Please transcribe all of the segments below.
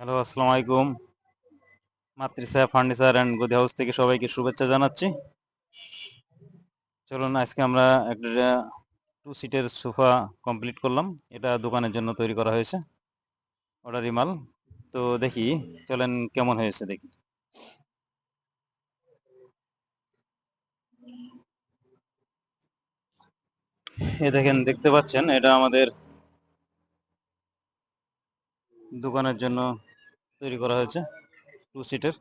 Hello, আসসালামু আলাইকুম। মাতৃসা furniture and গদি হাউস থেকে সবাইকে শুভেচ্ছা জানাচ্ছি। চলুন, আজকে আমরা একটা টু সিটের সোফা কমপ্লিট করলাম। এটা দোকানের জন্য তৈরি করা হয়েছে অর্ডারি মাল। তো দেখি, চলেন কেমন হয়েছে দেখি। এ দেখেন, দেখতে পাচ্ছেন, এটা আমাদের দোকানের জন্য তৈরি করা হয়েছে টু সিটের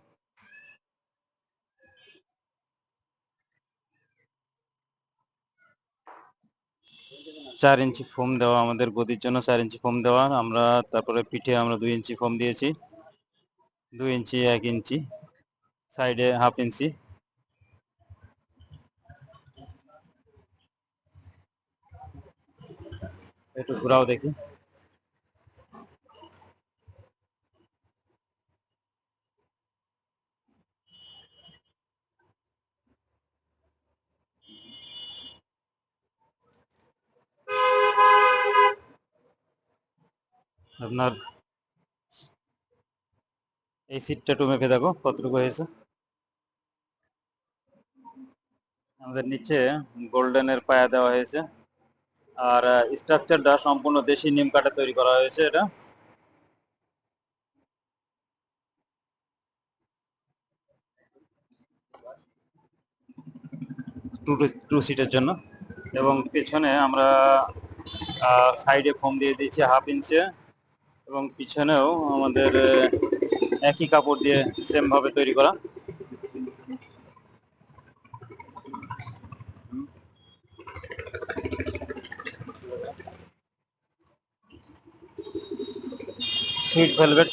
চার ইঞ্চি ফোম দেওয়া, আমাদের গদির জন্য চার ইঞ্চি ফোম দেওয়া। আমরা তারপরে পিঠে আমরা দুই ইঞ্চি ফোম দিয়েছি। দুই ইঞ্চি, এক ইঞ্চি সাইডে হাফ ইঞ্চি। একটু ঘোরাও দেখি। আপনার এই সিটটা একটু মেপে দেখো, কতটুকু হয়েছে। আমাদের নিচে গোল্ডেনের পায়া দেওয়া হয়েছে। আর স্ট্রাকচারটা সম্পূর্ণ দেশি নিম কাঠে তৈরি করা হয়েছে এটা। টু টু সিটের জন্য। এবং পেছনে আমরা সাইডে ফোম দিয়ে দিয়েছি হাফ ইঞ্চে এবং পিছনেও আমাদের একই কাপড় দিয়ে সেম ভাবে তৈরি করা। সুইট ভেলভেট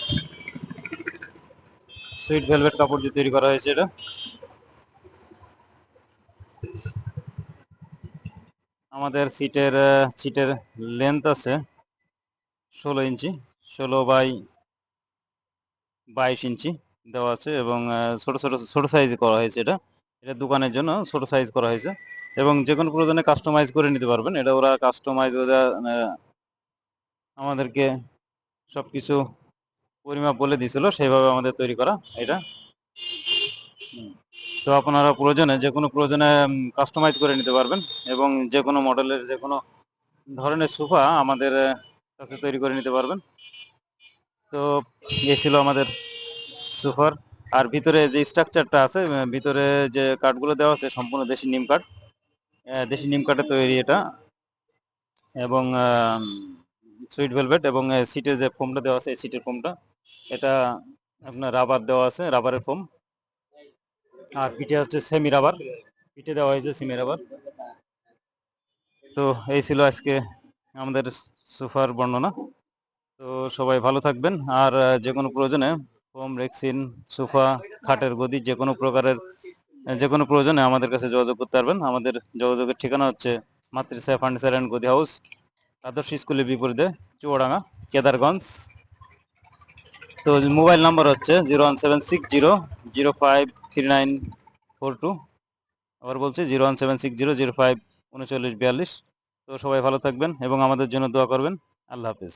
সুইট ভেলভেট কাপড় দিয়ে তৈরি করা হয়েছে এটা। আমাদের সিটের সিটের লেন্থ আছে ষোলো ইঞ্চি। ষোলো বাই বাইশ ইঞ্চি দেওয়া আছে এবং ছোট ছোট ছোট সাইজ করা হয়েছে এটা। এটা দোকানের জন্য ছোট সাইজ করা হয়েছে এবং যে কোনো প্রয়োজনে কাস্টমাইজ করে নিতে পারবেন। এটা ওরা কাস্টমাইজ ওরা আমাদেরকে সব কিছু পরিমাপ বলে দিয়েছিল, সেইভাবে আমাদের তৈরি করা এটা। তো আপনারা প্রয়োজনে যে কোনো প্রয়োজনে কাস্টমাইজ করে নিতে পারবেন এবং যে কোনো মডেলের যে কোনো ধরনের সোফা আমাদের কাছে তৈরি করে নিতে পারবেন। তো এ ছিল আমাদের সুফার আর ভিতরে যে স্ট্রাকচারটা আছে ভিতরে যে কাঠগুলো দেওয়া আছে, সম্পূর্ণ দেশি নিম কাঠ। দেশি নিম কাঠে তৈরি এটা। এবং সুইট ভেলভেট এবং সিটের যে ফোমটা দেওয়া আছে, এই সিটের ফোমটা এটা আপনার রাবার দেওয়া আছে রাবারের ফোম আর পিঠে হচ্ছে সেমি রাবার পিঠে দেওয়া হয়েছে সেমি রাবার তো এই ছিল আজকে আমাদের সুফার বর্ণনা। তো সবাই ভালো থাকবেন। আর যে কোনো প্রয়োজনে ফোম রেক্সিন সুফা, খাটের গদি যে কোনো প্রকারের যে কোনো প্রয়োজনে আমাদের কাছে যোগাযোগ করতে পারবেন। আমাদের যোগাযোগের ঠিকানা হচ্ছে মাতৃসা ফার্নিচার অ্যান্ড গদি হাউস, আদর্শ স্কুলের বিপরীতে, চুয়াডাঙ্গা, কেদারগঞ্জ। তো মোবাইল নাম্বার হচ্ছে zero one seven six zero zero five three nine four two. আবার বলছি zero one seven six zero zero five উনচল্লিশ বিয়াল্লিশ। তো সবাই ভালো থাকবেন এবং আমাদের জন্য দোয়া করবেন। আল্লাহ হাফিজ।